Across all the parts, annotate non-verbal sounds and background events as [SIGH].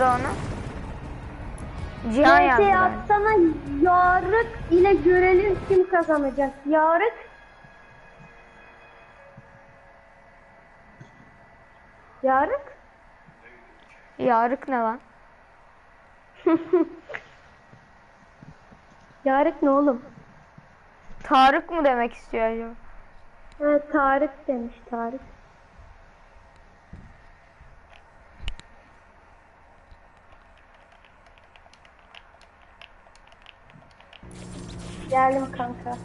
yazdı onu? Cihan yazdı. atsana yarık ile görelim kim kazanacak. Yarık. Yarık. Yarık ne lan? [LAUGHS] Yarık ne oğlum? Tarık mı demek istiyor acaba? Evet Tarık demiş Tarık. Geldim kanka.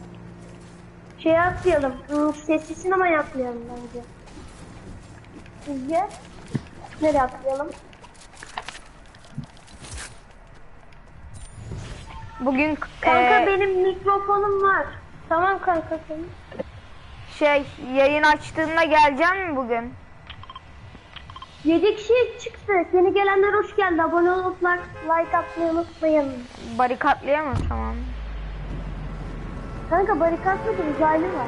Şey atlayalım. Hmm, sesli sinema atlayalım bence. Sizce? Nereye atlayalım? Bugün Kanka eee, benim mikrofonum var. Tamam kanka senin. şey yayın açtığında geleceğim mi bugün? 7 kişi çıktı. Yeni gelenler hoş geldi. Abone olup like, like atmayı unutmayın. Barikatlayamam tamam. Kanka barikatlı da uzaylı var.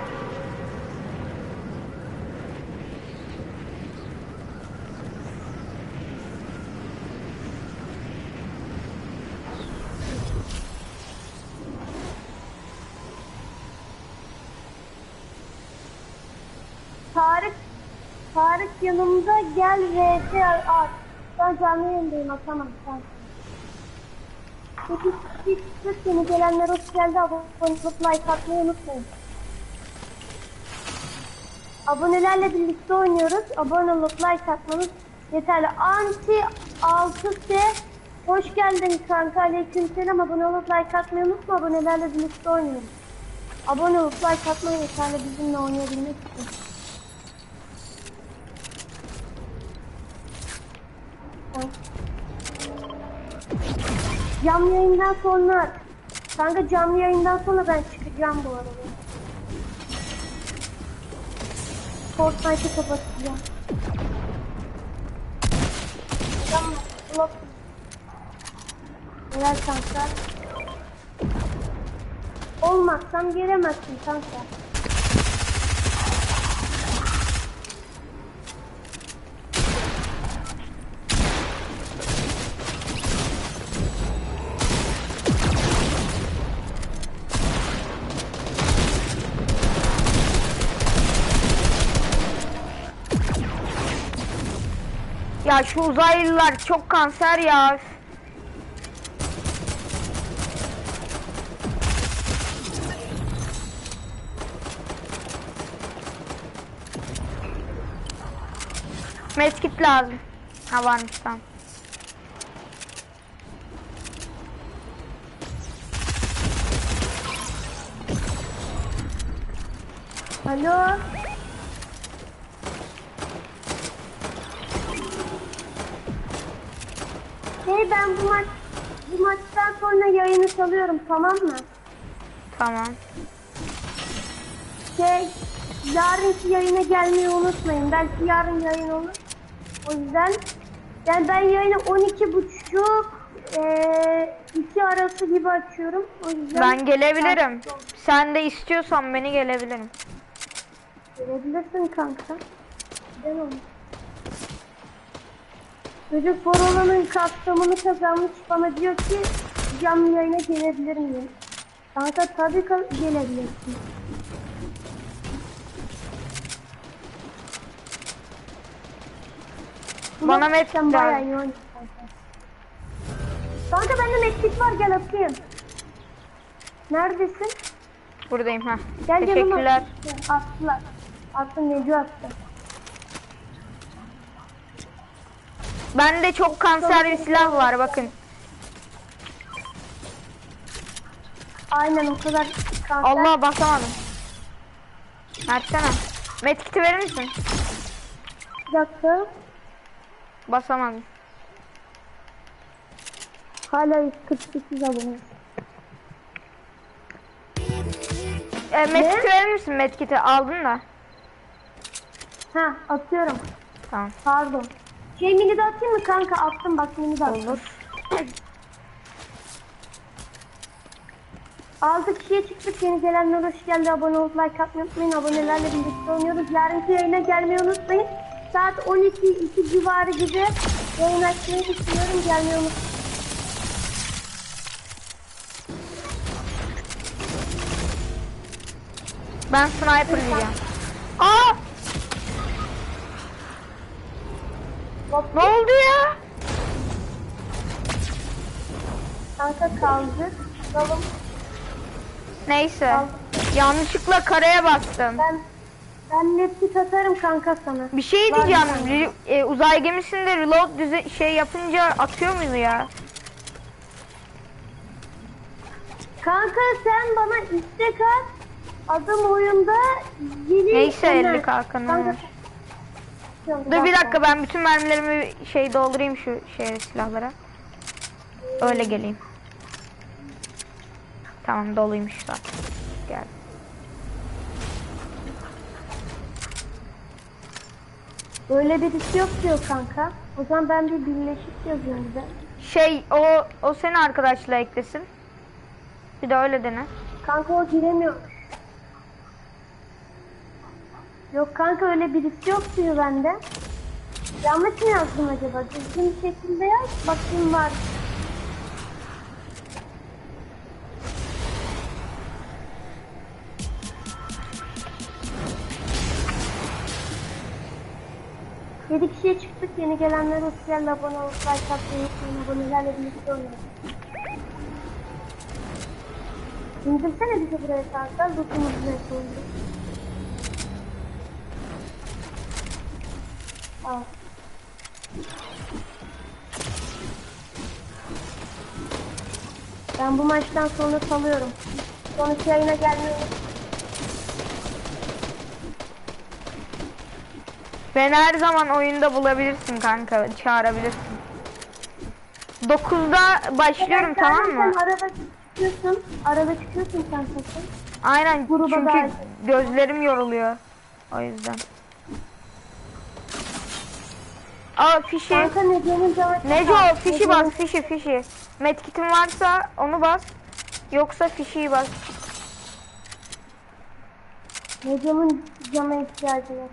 Tarık Tarık yanımda gel VS at. Ben canlı yayındayım atamam sen. Peki siz sırf yeni gelenler hoş geldi. Abone olup like atmayı unutmayın. Abonelerle birlikte oynuyoruz. Abone olup like atmanız yeterli. Anti 6S hoş geldin kanka. Aleykümselam. Abone olup like atmayı unutma. Abonelerle birlikte oynuyoruz. Abone olup like atmayı yeterli bizimle oynayabilmek için. Canlı yayından sonra Kanka canlı yayından sonra ben çıkacağım bu arada. Fortnite'ı kapatacağım. Tamam. Blok. Neler kanka? Olmazsam gelemezsin kanka. Ya şu uzaylılar çok kanser ya. Medkit lazım. Ha varmış tamam. Alo. Hey ben bu maç bu maçtan sonra yayını salıyorum tamam mı? Tamam. Şey yarınki yayına gelmeyi unutmayın. Belki yarın yayın olur. O yüzden yani ben yayını 12 buçuk iki arası gibi açıyorum. O yüzden Ben gelebilirim. Sen de istiyorsan beni gelebilirim. Gelebilirsin kanka. Gel oğlum. Çocuk Forola'nın kapsamını kazanmış bana diyor ki canlı yayına gelebilir miyim? Kanka tabii ki gelebilirsin. Bana medkit sen bayağı iyi oynuyorsun kanka. Bende medkit var gel atayım. Neredesin? Buradayım ha. Gel yanıma. Teşekkürler. Attılar. Attım Necu attı. Bende çok kanser bir silah var bakın. Aynen o kadar kanser. Allah basamadım. Versene. Medkit'i verir misin? Bir dakika. Basamadım. Hala 148 abone. E, medkit'i verir misin? Medkit'i aldın da. Ha atıyorum. Tamam. Pardon. Şey mini de atayım mı kanka? Attım bak mini de attım. Olur. 6 kişiye çıktık. Yeni gelenler hoş geldi. Abone olup like atmayı unutmayın. Abonelerle birlikte oynuyoruz. Yarınki yayına gelmeyi unutmayın. Saat 12 2 civarı gibi Yayın açmayı düşünüyorum gelmiyor musun? Ben sniper diyeceğim. Ne oldu ya? kanka kaldır. Bakalım. Neyse. Yanlışlıkla karaya bastım. Ben ben neptik atarım kanka sana. Bir şey Var diyeceğim. Re- e, uzay gemisinde reload düze şey yapınca atıyor muydu ya? Kanka sen bana istek at. Adım oyunda yeni Neyse, Ömer. 50 kalkanı. Kanka, Dur bir dakika ben bütün mermilerimi şey doldurayım şu şey silahlara. Öyle geleyim. Tamam doluymuş zaten. Gel. Öyle birisi yok diyor kanka. O zaman ben bir birleşik yazıyorum bize. Şey o o seni arkadaşla eklesin. Bir de öyle dene. Kanka o giremiyor. Yok kanka öyle birisi yok diyor bende. Yanlış mı yazdım acaba? Düzgün bir şekilde yaz. Bakayım var. Yedi kişiye çıktık. Yeni gelenler ısrarla abone olup like atmayı unutmayın. Abonelerle birlikte oynayalım. İndirsene bizi buraya kanka. Lootumuz ne oldu? Al. Ben bu maçtan sonra salıyorum. Sonraki yayına gelmeyi Beni her zaman oyunda bulabilirsin kanka. Çağırabilirsin. 9'da başlıyorum Sen- tamam mı? Sen arada çıkıyorsun. Arada çıkıyorsun sen sesin. Aynen Gruba çünkü dahil. gözlerim yoruluyor. O yüzden. Aa fişi. Kanka Neco'nun canı Neco fişi bas fişi fişi. Medkit'in varsa onu bas. Yoksa fişiyi bas. Neco'nun cama ihtiyacı var.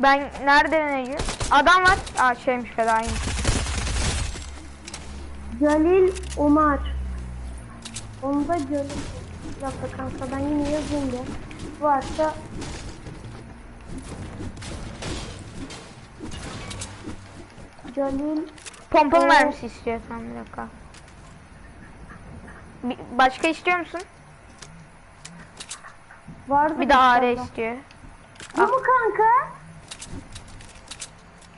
Ben nerede Neco? Adam var. Aa şeymiş fedayım. Galil Umar. Onu da Galil. Bir dakika kanka ben yine yazayım ya. Varsa Galil Pompalı Oo. mermisi istiyor tamam bir dakika. Bir- başka istiyor musun? vardı. Bir de AR istiyor. Bu mu kanka?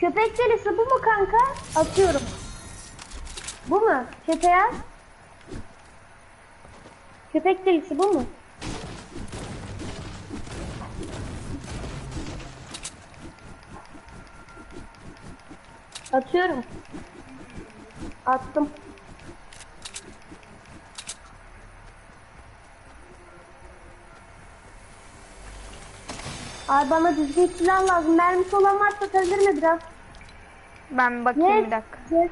Köpek delisi bu mu kanka? Atıyorum. Bu mu? Çete yaz. Köpek delisi bu mu? Atıyorum. Attım. Ay bana düzgün silah lazım. Mermisi olan varsa mi biraz? Ben bakayım Yes. bir dakika. Yes.